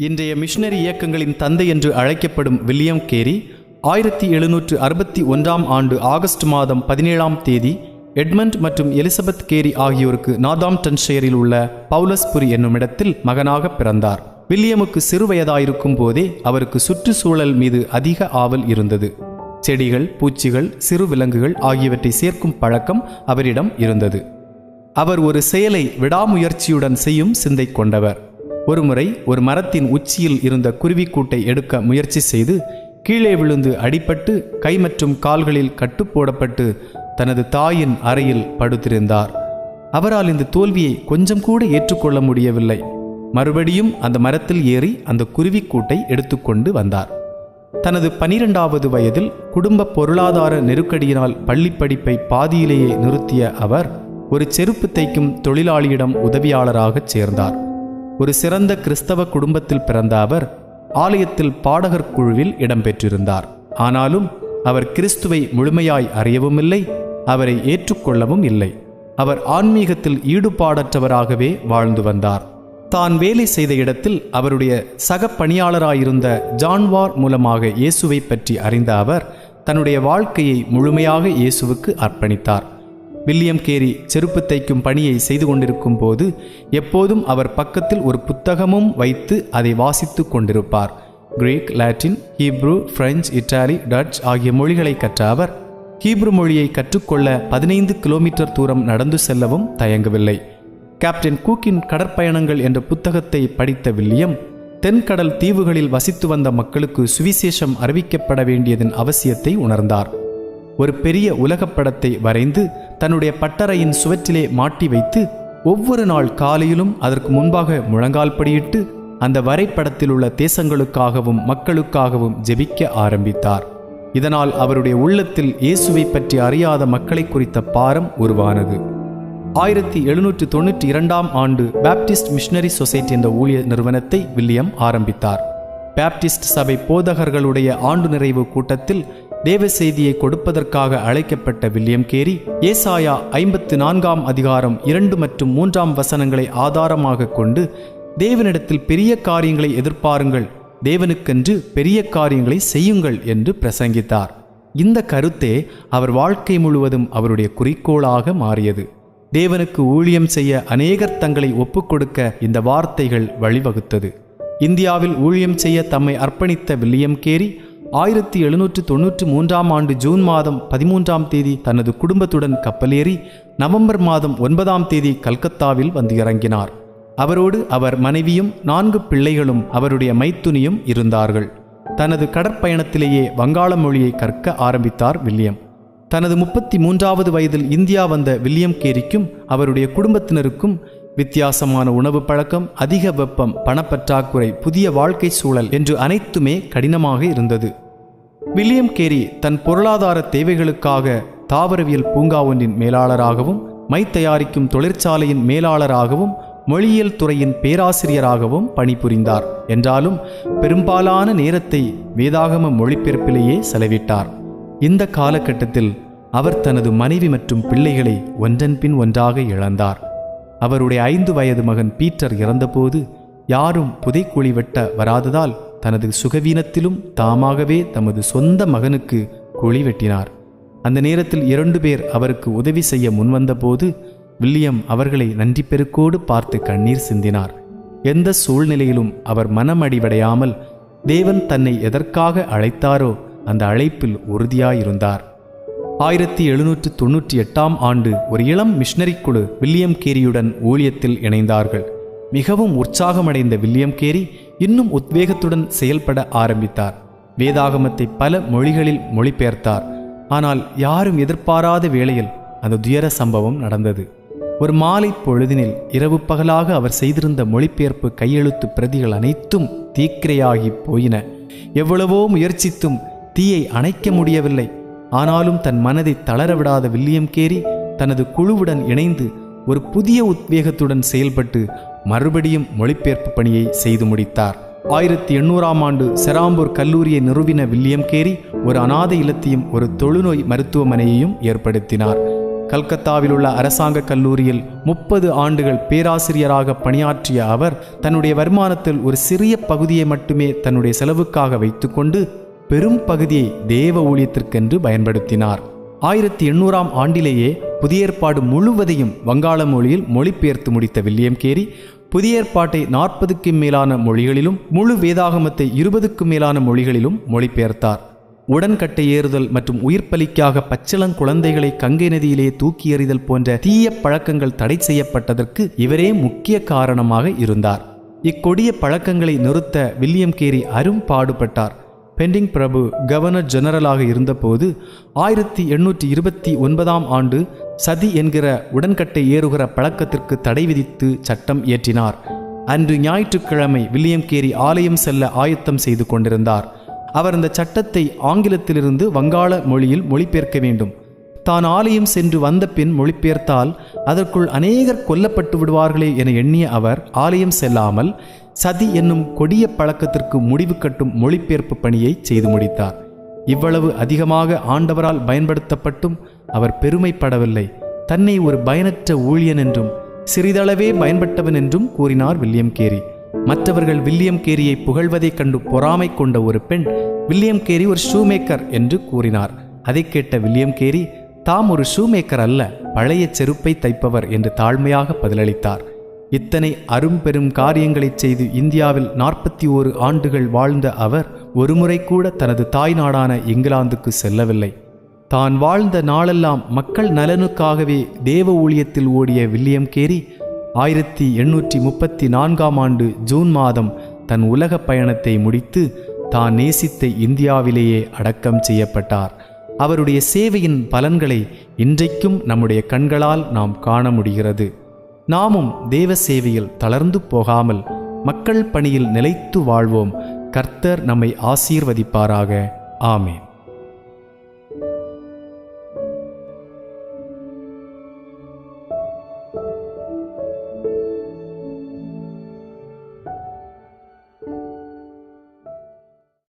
இன்றைய மிஷனரி இயக்கங்களின் தந்தை என்று அழைக்கப்படும் வில்லியம் கேரி ஆயிரத்தி எழுநூற்று அறுபத்தி ஒன்றாம் ஆண்டு ஆகஸ்ட் மாதம் பதினேழாம் தேதி எட்மண்ட் மற்றும் எலிசபெத் கேரி ஆகியோருக்கு நாதாம் டன்ஷயரில் உள்ள பவுலஸ்புரி என்னும் இடத்தில் மகனாக பிறந்தார். வில்லியமுக்கு சிறுவயதாயிருக்கும் போதே அவருக்கு சுற்றுச்சூழல் மீது அதிக ஆவல் இருந்தது. செடிகள் பூச்சிகள் சிறு விலங்குகள் ஆகியவற்றை சேர்க்கும் பழக்கம் அவரிடம் இருந்தது. அவர் ஒரு செயலை விடாமுயற்சியுடன் செய்யும் சிந்தை கொண்டவர். ஒருமுறை ஒரு மரத்தின் உச்சியில் இருந்த குருவிக்கூட்டை எடுக்க முயற்சி செய்து கீழே விழுந்து அடிபட்டு கை மற்றும் கால்களில் கட்டு போடப்பட்டு தனது தாயின் அறையில் படுத்திருந்தார். அவரால் இந்த தோல்வியை கொஞ்சம் கூட ஏற்றுக்கொள்ள முடியவில்லை. மறுபடியும் அந்த மரத்தில் ஏறி அந்த குருவிக்கூட்டை எடுத்துக்கொண்டு வந்தார். தனது பனிரெண்டாவது வயதில் குடும்ப பொருளாதார நெருக்கடியினால் பள்ளிப்படிப்பை பாதியிலேயே நிறுத்திய அவர் ஒரு செருப்பு தைக்கும் தொழிலாளியிடம் உதவியாளராகச் சேர்ந்தார். ஒரு சிறந்த கிறிஸ்தவ குடும்பத்தில் பிறந்த அவர் ஆலயத்தில் பாடகர் குழுவில் இடம்பெற்றிருந்தார். ஆனாலும் அவர் கிறிஸ்துவை முழுமையாய் அறியவுமில்லை அவரை ஏற்றுக்கொள்ளவும் இல்லை. அவர் ஆன்மீகத்தில் ஈடுபாடற்றவராகவே வாழ்ந்து வந்தார். தான் வேலை செய்த இடத்தில் அவருடைய சக பணியாளராயிருந்த ஜான்வார் மூலமாக இயேசுவை பற்றி அறிந்த அவர் தன்னுடைய வாழ்க்கையை முழுமையாக இயேசுவுக்கு அர்ப்பணித்தார். வில்லியம் கேரி செருப்பு தைக்கும் பணியை செய்து கொண்டிருக்கும் போது எப்போதும் அவர் பக்கத்தில் ஒரு புத்தகமும் வைத்து அதை வாசித்து கொண்டிருப்பார். Greek Latin Hebrew French Italy Dutch ஆகிய மொழிகளை கற்ற அவர் ஹீப்ரு மொழியை கற்றுக்கொள்ள பதினைந்து கிலோமீட்டர் தூரம் நடந்து செல்லவும் தயங்கவில்லை. கேப்டன் கூக்கின் கடற்பயணங்கள் என்ற புத்தகத்தை படித்த வில்லியம் தென்கடல் தீவுகளில் வசித்து வந்த மக்களுக்கு சுவிசேஷம் அறிவிக்கப்பட வேண்டியதன் அவசியத்தை உணர்ந்தார். ஒரு பெரிய உலகப்படத்தை வரைந்து தன்னுடைய பட்டறையின் சுவற்றிலே மாட்டி வைத்து ஒவ்வொரு நாள் காலையிலும் அதற்கு முன்பாக முழங்கால் படியிட்டு அந்த வரைபடத்தில் உள்ள தேசங்களுக்காகவும் மக்களுக்காகவும் ஜெபிக்க ஆரம்பித்தார். இதனால் அவருடைய உள்ளத்தில் இயேசுவை பற்றி அறியாத மக்களை குறித்த பாரம் உருவானது. ஆயிரத்தி எழுநூற்று தொண்ணூற்றி இரண்டாம் ஆண்டு பேப்டிஸ்ட் மிஷனரி சொசைட்டி என்ற ஊழியர் நிறுவனத்தை வில்லியம் ஆரம்பித்தார். பேப்டிஸ்ட் சபை போதகர்களுடைய ஆண்டு நிறைவு கூட்டத்தில் தேவ செய்தியை கொடுப்பதற்காக அழைக்கப்பட்ட வில்லியம் கேரி ஏசாயா ஐம்பத்து நான்காம் அதிகாரம் இரண்டு மற்றும் மூன்றாம் வசனங்களை ஆதாரமாக கொண்டு தேவனிடத்தில் பெரிய காரியங்களை எதிர்பாருங்கள் தேவனுக்கென்று பெரிய காரியங்களை செய்யுங்கள் என்று பிரசங்கித்தார். இந்த கருத்தே அவர் வாழ்க்கை முழுவதும் அவருடைய குறிக்கோளாக மாறியது. தேவனுக்கு ஊழியம் செய்ய அநேகர் தங்களை ஒப்புக்கொடுக்க இந்த வார்த்தைகள் வழிவகுத்தது. இந்தியாவில் ஊழியம் செய்ய தம்மை அர்ப்பணித்த வில்லியம் கேரி ஆயிரத்தி எழுநூற்று தொன்னூற்று மூன்றாம் ஆண்டு ஜூன் மாதம் பதிமூன்றாம் தேதி தனது குடும்பத்துடன் கப்பலேறி நவம்பர் மாதம் ஒன்பதாம் தேதி கல்கத்தாவில் வந்து இறங்கினார். அவரோடு அவர் மனைவியும் நான்கு பிள்ளைகளும் அவருடைய மைத்துனியும் இருந்தார்கள். தனது கடற்பயணத்திலேயே வங்காள மொழியை கற்க ஆரம்பித்தார் வில்லியம். தனது முப்பத்தி மூன்றாவது வயதில் இந்தியா வந்த வில்லியம் கேரிக்கும் அவருடைய குடும்பத்தினருக்கும் வித்தியாசமான உணவு பழக்கம் அதிக வெப்பம் பணப்பற்றாக்குறை புதிய வாழ்க்கை சூழல் என்று அனைத்துமே கடினமாக இருந்தது. வில்லியம் கேரி தன் பொருளாதார தேவைகளுக்காக தாவரவியல் பூங்கா ஒன்றின் மேலாளராகவும் மை தயாரிக்கும் தொழிற்சாலையின் மேலாளராகவும் மொழியியல் துறையின் பேராசிரியராகவும் பணிபுரிந்தார். என்றாலும் பெரும்பாலான நேரத்தை வேதாகம மொழிபெயர்ப்பிலேயே செலவிட்டார். இந்த காலகட்டத்தில் அவர் தனது மனைவி மற்றும் பிள்ளைகளை ஒன்றன் பின் ஒன்றாக இழந்தார். அவருடைய ஐந்து வயது மகன் பீட்டர் இறந்தபோது யாரும் புதைக்குழி வெட்ட வராததால் தனது சுகவீனத்திலும் தாமாகவே தமது சொந்த மகனுக்கு குழி வெட்டினார். அந்த நேரத்தில் இரண்டு பேர் அவருக்கு உதவி செய்ய முன்வந்தபோது வில்லியம் அவர்களை நன்றி பெருக்கோடு பார்த்து கண்ணீர் சிந்தினார். எந்த சூழ்நிலையிலும் அவர் மனமடிவடையாமல் தேவன் தன்னை எதற்காக அழைத்தாரோ அந்த அழைப்பில் உறுதியாயிருந்தார். ஆயிரத்தி எழுநூற்று தொன்னூற்றி எட்டாம் ஆண்டு ஒரு இளம் மிஷனரி குழு வில்லியம் கேரியுடன் ஊழியத்தில் இணைந்தார்கள். மிகவும் உற்சாகமடைந்த வில்லியம் கேரி இன்னும் உத்வேகத்துடன் செயல்பட ஆரம்பித்தார். வேதாகமத்தை பல மொழிகளில் மொழிபெயர்த்தார். ஆனால் யாரும் எதிர்பாராத வேளையில் அந்த துயர சம்பவம் நடந்தது. ஒரு மாலை பொழுதினில் இரவு பகலாக அவர் செய்திருந்த மொழிபெயர்ப்பு கையெழுத்து பிரதிகள் அனைத்தும் தீக்கிரையாகி போயின. எவ்வளவோ முயற்சித்தும் தீயை அணைக்க முடியவில்லை. ஆனாலும் தன் மனதை தளரவிடாத வில்லியம் கேரி தனது குழுவுடன் இணைந்து ஒரு புதிய உத்வேகத்துடன் செயல்பட்டு மறுபடியும் மொழிபெயர்ப்பு பணியை செய்து முடித்தார். ஆயிரத்தி எண்ணூறாம் ஆண்டு செராம்பூர் கல்லூரியை நிறுவின வில்லியம் கேரி ஒரு அனாதை இல்லத்தையும் ஒரு தொழுநோய் மருத்துவமனையையும் ஏற்படுத்தினார். கல்கத்தாவில் உள்ள அரசாங்க கல்லூரியில் முப்பது ஆண்டுகள் பேராசிரியராக பணியாற்றிய அவர் தன்னுடைய வருமானத்தில் ஒரு சிறிய பகுதியை மட்டுமே தன்னுடைய செலவுக்காக வைத்துக்கொண்டு பெரும் பகுதியை தேவ ஊழியத்திற்கென்று பயன்படுத்தினார். ஆயிரத்தி எண்ணூறாம் ஆண்டிலேயே புதிய ஏற்பாடு முழுவதையும் வங்காள மொழியில் மொழிபெயர்த்து முடித்த வில்லியம் கேரி புதிய ஏற்பாட்டை நாற்பதுக்கும் மேலான மொழிகளிலும் முழு வேதாகமத்தை இருபதுக்கும் மேலான மொழிகளிலும் மொழிபெயர்த்தார். உடன்கட்டை ஏறுதல் மற்றும் உயிர்ப்பலிக்காக பச்சிளங்குழந்தைகளை கங்கை நதியிலே தூக்கி எறிதல் போன்ற தீய பழக்கங்கள் தடை செய்யப்பட்டதற்கு இவரே முக்கிய காரணமாக இருந்தார். இக்கொடிய பழக்கங்களை நிறுத்த வில்லியம் கேரி அரும் பாடுபட்டார். பெண்டிங் பிரபு கவர்னர் ஜெனரலாக இருந்தபோது ஆயிரத்தி எண்ணூற்றி இருபத்தி ஒன்பதாம் ஆண்டு சதி என்கிற உடன்கட்டை ஏறுகிற பழக்கத்திற்கு தடை விதித்து சட்டம் இயற்றினார். அன்று ஞாயிற்றுக்கிழமை வில்லியம் கேரி ஆலயம் செல்ல ஆயத்தம் செய்து கொண்டிருந்தார். அவர் அந்த சட்டத்தை ஆங்கிலத்திலிருந்து வங்காள மொழியில் மொழிபெயர்க்க வேண்டும். தான் ஆலயம் சென்று வந்த பின் மொழிபெயர்த்தால் அதற்குள் அநேகர் கொல்லப்பட்டு விடுவார்களே என எண்ணிய அவர் ஆலயம் செல்லாமல் சதி என்னும் கொடிய பழக்கத்திற்கு முடிவு கட்டும் மொழிபெயர்ப்பு பணியை செய்து முடித்தார். இவ்வளவு அதிகமாக ஆண்டவரால் பயன்படுத்தப்பட்டும் அவர் பெருமைப்படவில்லை. தன்னை ஒரு பயனற்ற ஊழியன் என்றும் சிறிதளவே பயன்பட்டவன் என்றும் கூறினார் வில்லியம் கேரி. மற்றவர்கள் வில்லியம் கேரியை புகழ்வதைக் கண்டு பொறாமை கொண்ட ஒரு பெண் வில்லியம் கேரி ஒரு ஷூமேக்கர் என்று கூறினார். அதைக் கேட்ட வில்லியம் கேரி தாம் ஒரு ஷூமேக்கர் அல்ல பழைய செருப்பை தைப்பவர் என்று தாழ்மையாக பதிலளித்தார். இத்தனை அரும்பெரும் காரியங்களைச் செய்து இந்தியாவில் நாற்பத்தி ஓரு ஆண்டுகள் வாழ்ந்த அவர் ஒருமுறை கூட தனது தாய் நாடான இங்கிலாந்துக்கு செல்லவில்லை. தான் வாழ்ந்த நாளெல்லாம் மக்கள் நலனுக்காகவே தேவ ஊழியத்தில் ஓடிய வில்லியம் கேரி ஆயிரத்தி எண்ணூற்றி முப்பத்தி நான்காம் ஆண்டு ஜூன் மாதம் தன் உலக பயணத்தை முடித்து தான் நேசித்த இந்தியாவிலேயே அடக்கம் செய்யப்பட்டார். அவருடைய சேவையின் பலன்களை இன்றைக்கும் நம்முடைய கண்களால் நாம் காண முடிகிறது. நாமும் தேவ சேவையில் தளர்ந்து போகாமல் மக்கள் பணியில் நிலைத்து வாழ்வோம். கர்த்தர் நம்மை ஆசீர்வதிப்பாராக. ஆமேன்.